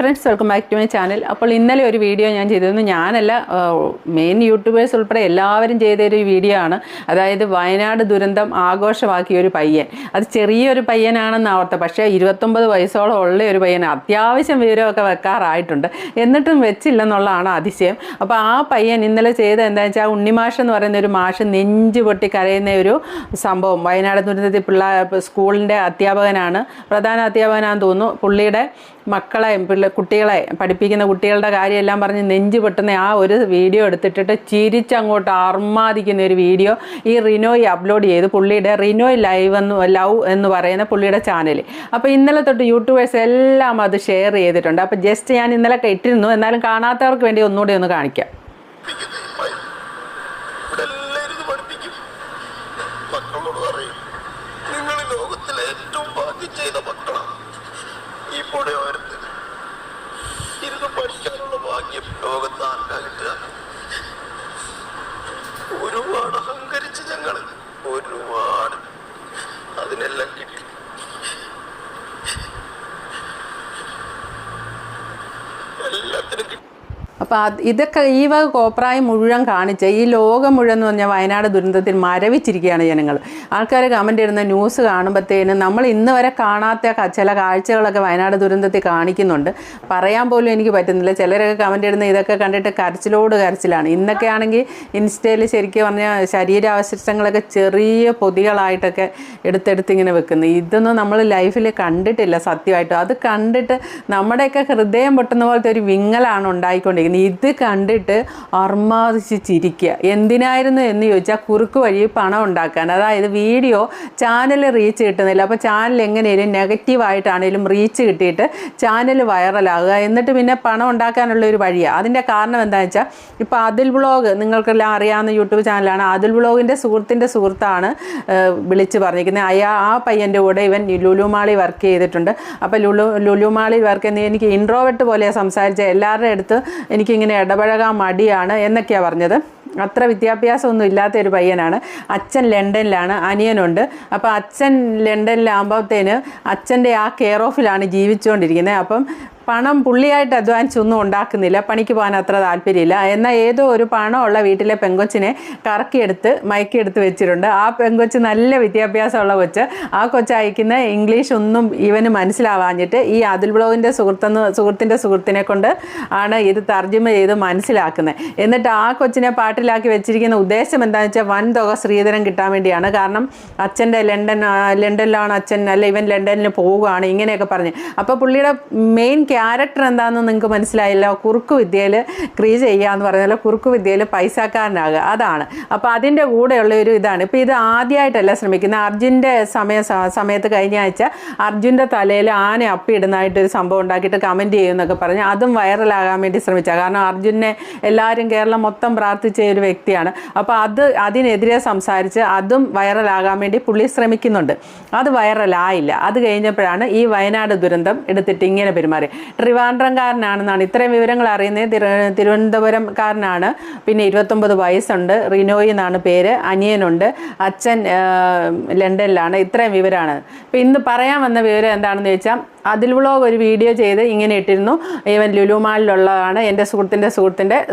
Friends welcome back to my channel അപ്പോൾ ഇന്നലെ ഒരു വീഡിയോ ഞാൻ ചെയ്തിരുന്നു. ഞാനല്ല മെയിൻ യൂട്യൂബേഴ്സ് ഉൾപ്പെടെ എല്ലാവരും ചെയ്തൊരു വീഡിയോ ആണ്. അതായത് വയനാട് ദുരന്തം ആഘോഷമാക്കിയ ഒരു പയ്യൻ. അത് ചെറിയൊരു പയ്യനാണെന്ന് ഓർത്ത പക്ഷേ ഇരുപത്തൊമ്പത് വയസ്സോളം ഉള്ള ഒരു പയ്യൻ അത്യാവശ്യം വിവരമൊക്കെ വെക്കാറായിട്ടുണ്ട്. എന്നിട്ടും വെച്ചില്ലെന്നുള്ളതാണ് അതിശയം. അപ്പോൾ ആ പയ്യൻ ഇന്നലെ ചെയ്ത എന്താ വെച്ചാൽ ഉണ്ണിമാഷ് എന്ന് പറയുന്ന ഒരു മാഷ് നെഞ്ച് പൊട്ടി കരയുന്ന ഒരു സംഭവം. വയനാട് ദുരന്തത്തിൽ പിള്ളേർ സ്കൂളിന്റെ അധ്യാപകനാണ്. പ്രധാന അധ്യാപകനാണെന്ന് തോന്നുന്നു. പുള്ളിയുടെ മക്കളെ പിള്ള കുട്ടികളെ പഠിപ്പിക്കുന്ന കുട്ടികളുടെ കാര്യമെല്ലാം പറഞ്ഞ് നെഞ്ച് പെട്ടുന്ന ആ ഒരു വീഡിയോ എടുത്തിട്ടിട്ട് ചിരിച്ചങ്ങോട്ട് അർമാദിക്കുന്ന ഒരു വീഡിയോ ഈ റിനോയ് അപ്ലോഡ് ചെയ്ത് പുള്ളിയുടെ റിനോയ് ലൈവ് എന്ന് ലവ് എന്ന് പറയുന്ന പുള്ളിയുടെ ചാനൽ അപ്പോൾ ഇന്നലെ തൊട്ട് യൂട്യൂബേഴ്സ് എല്ലാം അത് ഷെയർ ചെയ്തിട്ടുണ്ട്. അപ്പോൾ ജസ്റ്റ് ഞാൻ ഇന്നലെ ഇട്ടിരുന്നു എന്നാലും കാണാത്തവർക്ക് വേണ്ടി ഒന്നുകൂടി ഒന്ന് കാണിക്കാം. ലോകത്തിലെ ഏറ്റവും ഭാഗ്യം ചെയ്ത മക്കളാണ് ഈ പൊടി ഭാഗ്യം ലോകത്ത് ആർക്കാ കിട്ടുക ഒരുപാട് അഹങ്കരിച്ച് ഞങ്ങൾ ഒരുപാട് അതിനെല്ലാം കിട്ടി. എല്ലാത്തിനും കിട്ടി. അപ്പോൾ അത് ഇതൊക്കെ ഈ വക കോപ്രായം മുഴുവൻ കാണിച്ച് ഈ ലോകം മുഴുവൻ എന്ന് പറഞ്ഞാൽ വയനാട് ദുരന്തത്തിൽ മരവിച്ചിരിക്കുകയാണ് ജനങ്ങൾ ആൾക്കാർ കമന്റ് ഇടുന്ന ന്യൂസ് കാണുമ്പോഴത്തേനും നമ്മൾ ഇന്ന് വരെ കാണാത്ത ചില കാഴ്ചകളൊക്കെ വയനാട് ദുരന്തത്തിൽ കാണിക്കുന്നുണ്ട്. പറയാൻ പോലും എനിക്ക് പറ്റുന്നില്ല. ചിലരൊക്കെ കമന്റ് ഇടുന്ന ഇതൊക്കെ കണ്ടിട്ട് കരച്ചിലോട് കരച്ചിലാണ്. ഇന്നൊക്കെ ആണെങ്കിൽ ഇൻസ്റ്റയിൽ ശരിക്കും പറഞ്ഞാൽ ശരീരാവശിഷ്ടങ്ങളൊക്കെ ചെറിയ പൊതികളായിട്ടൊക്കെ എടുത്തെടുത്ത് ഇങ്ങനെ വെക്കുന്നു. ഇതൊന്നും നമ്മൾ ലൈഫിൽ കണ്ടിട്ടില്ല സത്യമായിട്ടും. അത് കണ്ടിട്ട് നമ്മുടെയൊക്കെ ഹൃദയം പൊട്ടുന്ന പോലത്തെ ഒരു വിങ്ങലാണ് ഉണ്ടായിക്കൊണ്ടിരിക്കുന്നത്. ഇത് കണ്ടിട്ട് അർമാദിച്ച് ചിരിക്കുക. എന്തിനായിരുന്നു എന്ന് ചോദിച്ചാൽ കുറുക്ക് വഴി പണം ഉണ്ടാക്കാൻ. അതായത് വീഡിയോ ചാനൽ റീച്ച് കിട്ടുന്നില്ല. അപ്പോൾ ചാനൽ എങ്ങനെയും നെഗറ്റീവായിട്ടാണെങ്കിലും റീച്ച് കിട്ടിയിട്ട് ചാനൽ വൈറലാകുക. എന്നിട്ട് പിന്നെ പണം ഉണ്ടാക്കാനുള്ള ഒരു വഴിയാണ് അതിന്റെ കാരണം എന്താണെന്ന് വെച്ചാൽ ഇപ്പോൾ അതിൽ ബ്ലോഗ് നിങ്ങൾക്കെല്ലാം അറിയാവുന്ന യൂട്യൂബ് ചാനലാണ്. അതിൽ വ്ളോഗിന്റെ സുഹൃത്തിന്റെ സുഹൃത്താണ് വിളിച്ച് പറഞ്ഞിരിക്കുന്നത്. അയാ ആ പയ്യന്റെ കൂടെ ഇവൻ ലുലുമാളി വർക്ക് ചെയ്തിട്ടുണ്ട്. അപ്പോൾ ലുലു ലുലുമാളി വർക്ക് ചെയ്യുന്നത് എനിക്ക് ഇൻട്രോവെട്ട് പോലെ സംസാരിച്ച എല്ലാവരുടെ അടുത്ത് എനിക്കിങ്ങനെ ഇടപഴകാൻ മടിയാണ് എന്നൊക്കെയാണ് പറഞ്ഞത്. അത്ര വിദ്യാഭ്യാസമൊന്നും ഇല്ലാത്ത ഒരു പയ്യനാണ്. അച്ഛൻ ലണ്ടനിലാണ് അനിയനുണ്ട്. അപ്പോൾ അച്ഛൻ ലണ്ടനിലാകുമ്പോഴത്തേന് അച്ഛന്റെ ആ കെയർ ഓഫിലാണ് ജീവിച്ചുകൊണ്ടിരിക്കുന്നത്. അപ്പം പണം പുള്ളിയായിട്ട് അധ്വാനിച്ചൊന്നും ഉണ്ടാക്കുന്നില്ല. പണിക്ക് പോകാൻ അത്ര താല്പര്യമില്ല. എന്നാൽ ഏതോ ഒരു പണമുള്ള വീട്ടിലെ പെങ്കൊച്ചിനെ കറക്കിയെടുത്ത് മയക്കിയെടുത്ത് വെച്ചിട്ടുണ്ട്. ആ പെങ്കൊച്ച് നല്ല വിദ്യാഭ്യാസമുള്ള കൊച്ച്. ആ കൊച്ച് അയക്കുന്ന ഇംഗ്ലീഷ് ഒന്നും ഇവന് മനസ്സിലാവാഞ്ഞിട്ട് ഈ അതിൽ ബ്ലോഗിന്റെ സുഹൃത്തെന്ന് സുഹൃത്തിന്റെ സുഹൃത്തിനെ കൊണ്ട് ആണ് ഇത് തർജമ ചെയ്ത് മനസ്സിലാക്കുന്നത്. എന്നിട്ട് ആ കൊച്ചിനെ പാട്ടിലാക്കി വെച്ചിരിക്കുന്ന ഉദ്ദേശം എന്താണെന്ന് വെച്ചാൽ വൻ തുക കിട്ടാൻ വേണ്ടിയാണ്. കാരണം അച്ഛന്റെ ലണ്ടൻ ലണ്ടനിലാണ് അച്ഛൻ അല്ല ഇവൻ ലണ്ടനിൽ പോവുകയാണ് ഇങ്ങനെയൊക്കെ പറഞ്ഞ്. അപ്പോൾ പുള്ളിയുടെ മെയിൻ ക്യാരക്ടർ എന്താണെന്ന് നിങ്ങൾക്ക് മനസ്സിലായില്ല. കുറുക്ക് വിദ്യയിൽ ക്രീ ചെയ്യുക എന്ന് പറഞ്ഞാൽ കുറുക്ക് വിദ്യയിൽ പൈസക്കാരനാകുക അതാണ്. അപ്പോൾ അതിന്റെ കൂടെയുള്ള ഒരു ഇതാണ്. ഇപ്പോൾ ഇത് ആദ്യമായിട്ടല്ല ശ്രമിക്കുന്നത് അർജുന്റെ സമയ സമയത്ത് കഴിഞ്ഞ ആഴ്ച അർജുന്റെ തലയിൽ ആന അപ്പിടുന്നതായിട്ടൊരു സംഭവം ഉണ്ടാക്കിയിട്ട് കമന്റ് ചെയ്യുമെന്നൊക്കെ പറഞ്ഞ് അതും വൈറലാകാൻ വേണ്ടി ശ്രമിച്ച. കാരണം അർജുനെ എല്ലാവരും കേരളം മൊത്തം പ്രാർത്ഥിച്ച ഒരു വ്യക്തിയാണ്. അപ്പോൾ അത് അതിനെതിരെ സംസാരിച്ച് അതും വൈറലാകാൻ വേണ്ടി പുള്ളി ശ്രമിക്കുന്നുണ്ട്. അത് വൈറലായില്ല. അത് കഴിഞ്ഞപ്പോഴാണ് ഈ വയനാട് ദുരന്തം എടുത്തിട്ട് ഇങ്ങനെ പെരുമാറി. ട്രിവാൻഡ്രംകാരനാണെന്നാണ് ഇത്രയും വിവരങ്ങൾ അറിയുന്നത് തിരു- തിരുവനന്തപുരംകാരനാണ് പിന്നെ ഇരുപത്തൊമ്പത് വയസ്സുണ്ട്. റിനോയ് എന്നാണ് പേര്. അനിയനുണ്ട്. അച്ഛൻ ലണ്ടനിലാണ്. ഇത്രയും വിവരമാണ് ഇപ്പം ഇന്ന് പറയാൻ വന്ന വിവരം എന്താണെന്ന് ചോദിച്ചാൽ അതിൽ വ്ളോഗ് ഒരു വീഡിയോ ചെയ്ത് ഇങ്ങനെ ഇട്ടിരുന്നു. ഇവൻ ലുലുമാളിലുള്ളതാണ്. എന്റെ സുഹൃത്തിന്റെ സുഹൃത്തിന്റെ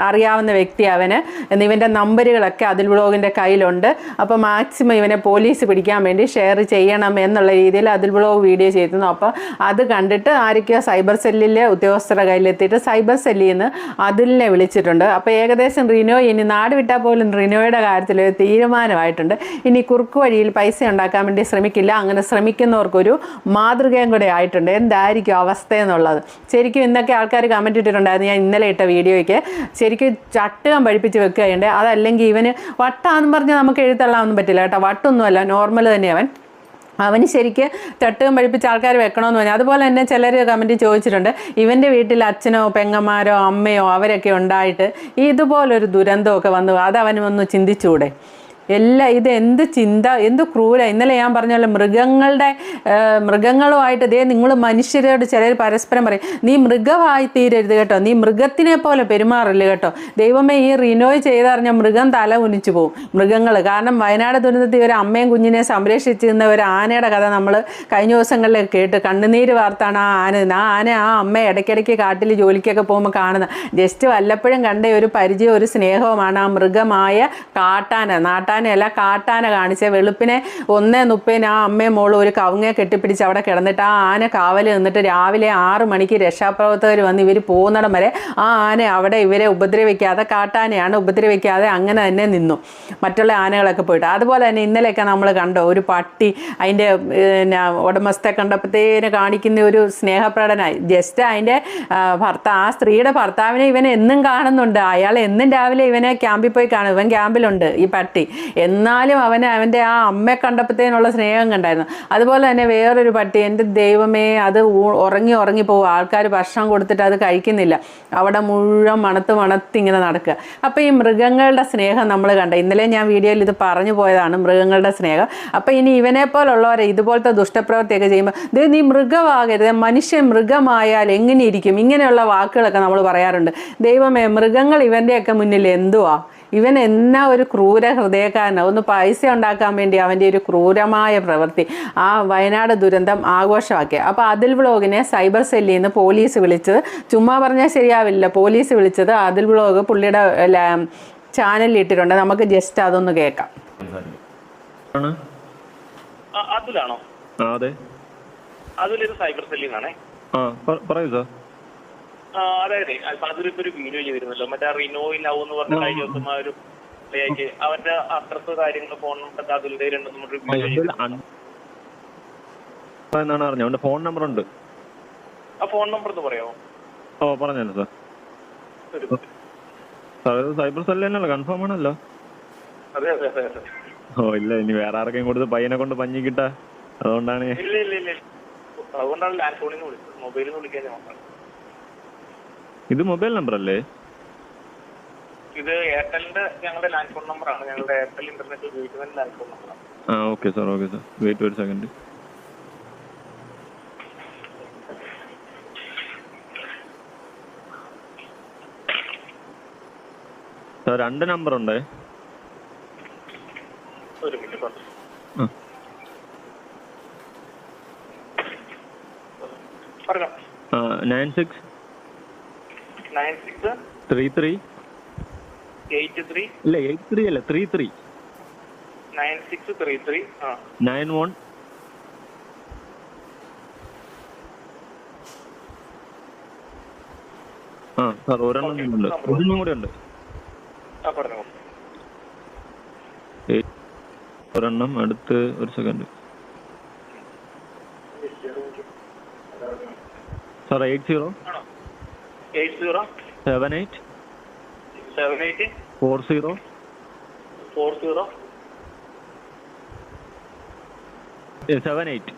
അറിയാവുന്ന വ്യക്തി അവന്. ഇവന്റെ നമ്പറുകളൊക്കെ അതിൽ വ്ളോഗിന്റെ കയ്യിലുണ്ട്. അപ്പോൾ മാക്സിമം ഇവനെ പോലീസ് പിടിക്കാൻ വേണ്ടി ഷെയർ ചെയ്യണം എന്നുള്ള രീതിയിൽ അതിൽ വ്ളോഗ് വീഡിയോ ചെയ്തിരുന്നു. അപ്പോൾ അത് കണ്ടിട്ട് ആരൊക്കെയോ സൈബർ സെല്ലിലെ ഉദ്യോഗസ്ഥരുടെ കയ്യിലെത്തിയിട്ട് സൈബർ സെല്ലിൽ നിന്ന് അതിലിനെ വിളിച്ചിട്ടുണ്ട്. അപ്പോൾ ഏകദേശം റിനോ ഇനി നാട് വിട്ടാൽ പോലും റിനോയുടെ കാര്യത്തിൽ ഒരു തീരുമാനമായിട്ടുണ്ട്. ഇനി കുറുക്ക് വഴിയിൽ പൈസ ഉണ്ടാക്കാൻ വേണ്ടി ശ്രമിക്കില്ല. അങ്ങനെ ശ്രമിക്കുന്നവർക്കൊരു മാതൃകയും കൂടെ ആയിട്ടുണ്ട്. എന്തായിരിക്കും അവസ്ഥ എന്നുള്ളത്? ശരിക്കും ഇന്നൊക്കെ ആൾക്കാർ കമന്റ് ഇട്ടിട്ടുണ്ടായിരുന്നു. ഞാൻ ഇന്നലെ ഇട്ട വീഡിയോയ്ക്ക് ശരിക്കും ചട്ടുകം പഠിപ്പിച്ച് വെക്കുകയുണ്ട്. അതല്ലെങ്കിൽ ഇവന് വട്ടാന്ന് പറഞ്ഞാൽ നമുക്ക് എഴുത്തള്ളാമൊന്നും പറ്റില്ല കേട്ടോ. വട്ടൊന്നുമല്ല. നോർമൽ തന്നെ അവൻ. അവന് ശരിക്ക് ചട്ടുകം പഠിപ്പിച്ച ആൾക്കാർ വെക്കണമെന്ന് പറഞ്ഞു. അതുപോലെ തന്നെ ചിലർ കമന്റ് ചോദിച്ചിട്ടുണ്ട്. ഇവന്റെ വീട്ടിൽ അച്ഛനോ പെങ്ങന്മാരോ അമ്മയോ അവരൊക്കെ ഉണ്ടായിട്ട് ഇതുപോലൊരു ദുരന്തമൊക്കെ വന്നു. അത് അവനും ഒന്ന് ചിന്തിച്ചുകൂടെ എല്ലാ ഇത് എന്ത് ചിന്ത എന്ത് ക്രൂര. ഇന്നലെ ഞാൻ പറഞ്ഞല്ലോ മൃഗങ്ങളുടെ മൃഗങ്ങളുമായിട്ട് ദേ നിങ്ങൾ മനുഷ്യരോട് ചിലർ പരസ്പരം പറയും നീ മൃഗമായി തീരരുത് കേട്ടോ. നീ മൃഗത്തിനെ പോലെ പെരുമാറില്ല കേട്ടോ. ദൈവമേ ഈ റിനോയ് ചെയ്തറിഞ്ഞ മൃഗം തല കുനിച്ചു പോകും മൃഗങ്ങൾ കാരണം വയനാട് ദുരന്തത്തിൽ ഒരു അമ്മയും കുഞ്ഞിനെ സംരക്ഷിച്ചിരുന്ന ഒരു ആനയുടെ കഥ നമ്മൾ കഴിഞ്ഞ ദിവസങ്ങളിൽ കേട്ട് കണ്ണുനീര് വാർത്താണ് ആ ആന. ആ ആന ആ അമ്മ ഇടയ്ക്കിടയ്ക്ക് കാട്ടിൽ ജോലിക്കൊക്കെ പോകുമ്പോൾ കാണുന്നത് ജസ്റ്റ് വല്ലപ്പോഴും കണ്ട ഒരു പരിചയം ഒരു സ്നേഹവുമാണ് ആ മൃഗമായ കാട്ടാന നാട്ടാനയല്ല കാട്ടാന കാണിച്ച. വെളുപ്പിനെ ഒന്നേ മുപ്പതിന് ആ അമ്മയും മോളും ഒരു കവുങ്ങെ കെട്ടിപ്പിടിച്ച് അവിടെ കിടന്നിട്ട് ആ ആന കാവൽ നിന്നിട്ട് രാവിലെ ആറ് മണിക്ക് രക്ഷാപ്രവർത്തകർ വന്ന് ഇവർ പോകുന്നിടം വരെ ആ ആന അവിടെ ഇവരെ ഉപദ്രവിക്കാതെ കാട്ടാനയാണ് ഉപദ്രവിക്കാതെ അങ്ങനെ തന്നെ നിന്നു. മറ്റുള്ള ആനകളൊക്കെ പോയിട്ട്. അതുപോലെ തന്നെ ഇന്നലെയൊക്കെ നമ്മൾ കണ്ടോ ഒരു പട്ടി അതിന്റെ പിന്നെ ഉടമസ്ഥ കണ്ടപ്പോഴത്തേന് കാണിക്കുന്ന ഒരു സ്നേഹപ്രകടനായി. ജസ്റ്റ് അതിന്റെ ഭർത്താവ് ആ സ്ത്രീയുടെ ഭർത്താവിനെ ഇവൻ എന്നും കാണുന്നുണ്ട്. അയാൾ എന്നും രാവിലെ ഇവനെ ക്യാമ്പിൽ പോയി കാണും. ഇവൻ ക്യാമ്പിലുണ്ട് ഈ പട്ടി. എന്നാലും അവന് അവന്റെ ആ അമ്മയെ കണ്ടപ്പോഴത്തേനുള്ള സ്നേഹം കണ്ടായിരുന്നു. അതുപോലെ തന്നെ വേറൊരു പട്ടി എന്റെ ദൈവമേ അത് ഉറങ്ങി ഉറങ്ങി പോകും ആൾക്കാർ ഭക്ഷണം കൊടുത്തിട്ട് അത് കഴിക്കുന്നില്ല. അവിടെ മുഴുവൻ മണത്ത് മണത്ത് ഇങ്ങനെ നടക്കുക. അപ്പോൾ ഈ മൃഗങ്ങളുടെ സ്നേഹം നമ്മൾ കണ്ട. ഇന്നലെ ഞാൻ വീഡിയോയിൽ ഇത് പറഞ്ഞു പോയതാണ് മൃഗങ്ങളുടെ സ്നേഹം. അപ്പോൾ ഇനി ഇവനെ പോലുള്ളവരെ ഇതുപോലത്തെ ദുഷ്ടപ്രവൃത്തിയൊക്കെ ചെയ്യുമ്പോൾ ഇത് നീ മൃഗമാകരുത്. മനുഷ്യൻ മൃഗമായാൽ എങ്ങനെ ഇരിക്കും? ഇങ്ങനെയുള്ള വാക്കുകളൊക്കെ നമ്മൾ പറയാറുണ്ട്. ദൈവമേ മൃഗങ്ങൾ ഇവന്റെയൊക്കെ മുന്നിൽ എന്തുവാ? ഇവൻ എന്നാ ഒരു ക്രൂര ഹൃദയക്കാരനാണ് ഒന്ന് പൈസ ഉണ്ടാക്കാൻ വേണ്ടി അവന്റെ ഒരു ക്രൂരമായ പ്രവൃത്തി. ആ വയനാട് ദുരന്തം ആഘോഷമാക്കി. അപ്പോൾ അതിൽ വ്ളോഗിനെ സൈബർ സെല്ലിൽ നിന്ന് പോലീസ് വിളിച്ചത്. ചുമ്മാ പറഞ്ഞാൽ ശരിയാവില്ല. പോലീസ് വിളിച്ചത് അതിൽ വ്ളോഗ് പുള്ളിയുടെ ചാനലിൽ ഇട്ടിട്ടുണ്ട്. നമുക്ക് ജസ്റ്റ് അതൊന്ന് കേൾക്കാം. അതിലാണോ? അതെ. അതിലൊരു സൈബർ സെല്ലിന്നാണേ. പറയൂ സാർ. അതായത് അപ്പൊ ഇപ്പൊ ഒരു വീഡിയോ ചെയ്തിരുന്നല്ലോ. മറ്റേ റിനോ ലവ് എന്ന് പറഞ്ഞ കഴിഞ്ഞ ദിവസം ആ ഒരു പ്ലേക്ക് അവന്റെ അഡ്രസ് കാര്യങ്ങൾ ഫോൺ നമ്പർ പറഞ്ഞൊരു വീഡിയോ ചെയ്തു എന്നാണ് അറിഞ്ഞത്? അവന്റെ ഫോൺ നമ്പർ ഉണ്ട്. ആ ഫോൺ നമ്പർ ഒന്ന് പറയാമോ? ഓ പറഞ്ഞല്ലോ സാർ. സൈബർ സെല്ല് കൺഫേം ആണല്ലോ. ഓ ഇല്ല ഇനി വേറെ ആർക്കെയും കൊടുത്ത് പയ്യനെ കൊണ്ട് പഞ്ഞി കിട്ടാ. അതുകൊണ്ടാണ് അതുകൊണ്ടാണ് ലാൻഡ് ഫോണിൽ നിന്ന് വിളിച്ചത്. മൊബൈലിൽ വിളിക്കാൻ. ഇത് മൊബൈൽ നമ്പർ അല്ലേ ഇത് എയർടെലിന്റെ ഞങ്ങളുടെ ലാൻഡ് ഫോൺ നമ്പറാണ്. ഞങ്ങളുടെ എയർടെൽ ഇന്റർനെറ്റ് ഉപയോഗിക്കുന്ന ലാൻഡ് ഫോൺ നമ്പറാണ്. ആ okay sir okay sir. Wait ഒരു സെക്കൻഡ് സാർ രണ്ട് നമ്പർ ഉണ്ടേ ഒരു മിനിറ്റ് പറഞ്ഞു. Nine six nine six three three? Eight three ഇല്ല എയ്റ്റ് ത്രീ അല്ല three three. Nine six three three ആ. Nine one. ആ സാർ ഒരെണ്ണം ഉണ്ട് ഒരെണ്ണം കൂടെ ഒരെണ്ണം അടുത്ത് ഒരു second. Sir eight zero? Eight zero? Seven eight? Seven eight? Four zero? Four zero? Seven eight.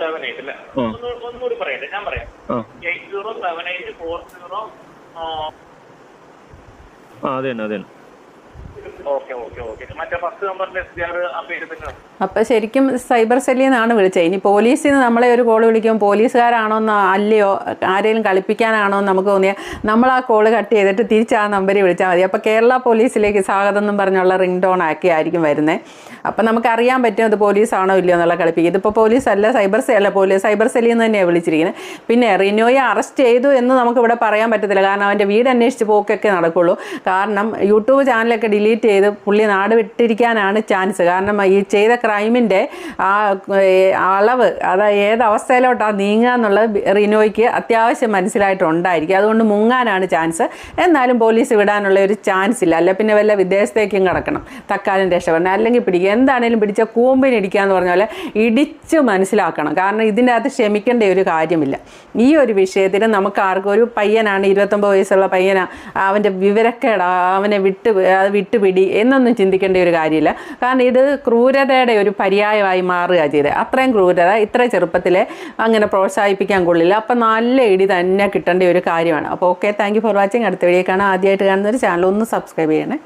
Seven eight അല്ലേ? ഒന്ന് ഒന്നുകൂടി പറയട്ടെ ഞാൻ പറയാം. ആ. Eight zero seven eight four zero ആ. അതെ തന്നെ അതെ തന്നെ ഓക്കെ ഓക്കെ ഓക്കെ. മറ്റേ ഫസ്റ്റ് നമ്പറിന്റെ എസ് ഡി ആർ ആ പേര് തന്നെയാണ് അപ്പോൾ ശരിക്കും സൈബർ സെല്ലിൽ നിന്നാണ് വിളിച്ചത്. ഇനി പോലീസിൽ നിന്ന് നമ്മളെ ഒരു കോൾ വിളിക്കുമ്പോൾ പോലീസുകാരാണോ എന്നോ അല്ലയോ ആരെങ്കിലും കളിപ്പിക്കാനാണോ നമുക്ക് തോന്നിയാൽ നമ്മൾ ആ കോൾ കട്ട് ചെയ്തിട്ട് തിരിച്ച് ആ നമ്പറിൽ വിളിച്ചാൽ മതി. അപ്പോൾ കേരള പോലീസിലേക്ക് സ്വാഗതം എന്നും പറഞ്ഞുള്ള റിംഗ് ടോൺ ആക്കി ആയിരിക്കും വരുന്നത് അപ്പം നമുക്ക് അറിയാൻ പറ്റും അത് പോലീസാണോ ഇല്ലയോ എന്നുള്ള കളിപ്പിക്കും. ഇതിപ്പോൾ പോലീസ് അല്ല സൈബർ സെൽ അല്ല പോലീസ് സൈബർ സെല്ലിൽ നിന്ന് തന്നെയാണ് വിളിച്ചിരിക്കുന്നത് പിന്നെ റിനോയെ അറസ്റ്റ് ചെയ്തു എന്ന് നമുക്ക് ഇവിടെ പറയാൻ പറ്റത്തില്ല. കാരണം അവന്റെ വീട് അന്വേഷിച്ച് പോക്കൊക്കെ നടക്കുള്ളൂ. കാരണം യൂട്യൂബ് ചാനലൊക്കെ ഡിലീറ്റ് ചെയ്ത് പുള്ളി നാട് വിട്ടിരിക്കാനാണ് ചാൻസ്. കാരണം ഈ ചെയ്ത ക്രൈമിന്റെ ആ അളവ് അതായത് ഏത് അവസ്ഥയിലോട്ടാണ് നീങ്ങുക എന്നുള്ളത് റിനോയ്ക്ക് അത്യാവശ്യം മനസ്സിലായിട്ടുണ്ടായിരിക്കും. അതുകൊണ്ട് മുങ്ങാനാണ് ചാൻസ്. എന്നാലും പോലീസ് വിടാനുള്ള ഒരു ചാൻസ് ഇല്ല. അല്ല പിന്നെ വല്ല വിദേശത്തേക്കും കിടക്കണം. തക്കാലം രക്ഷപ്പെടണം. അല്ലെങ്കിൽ പിടിക്കുക. എന്താണേലും പിടിച്ച കൂമ്പിന് ഇടിക്കുക എന്ന് പറഞ്ഞ പോലെ ഇടിച്ച് മനസ്സിലാക്കണം. കാരണം ഇതിന്റെ അകത്ത് ക്ഷമിക്കേണ്ട ഒരു കാര്യമില്ല. ഈ ഒരു വിഷയത്തിൽ നമുക്ക് ആർക്കും ഒരു പയ്യനാണ് ഇരുപത്തൊമ്പത് വയസ്സുള്ള പയ്യനാണ് അവന്റെ വിവരക്കേടാ അവനെ വിട്ട് വിട്ടുപിടി എന്നൊന്നും ചിന്തിക്കേണ്ട ഒരു കാര്യമില്ല. കാരണം ഇത് ക്രൂരതയുടെ ഒരു പര്യായമായി മാറുക ചെയ്തത് അത്രയും ക്രൂരത ഇത്ര ചെറുപ്പത്തിലെ അങ്ങനെ പ്രോത്സാഹിപ്പിക്കാൻ കൊള്ളില്ല. അപ്പം നല്ല ഇടി തന്നെ കിട്ടേണ്ട ഒരു കാര്യമാണ്. അപ്പോൾ ഓക്കെ താങ്ക് ഫോർ വാച്ചിങ് അടുത്ത വീഡിയോ കാണാം. ആദ്യമായിട്ട് കാണുന്ന ഒരു ചാനൽ ഒന്ന് സബ്സ്ക്രൈബ് ചെയ്യണേ.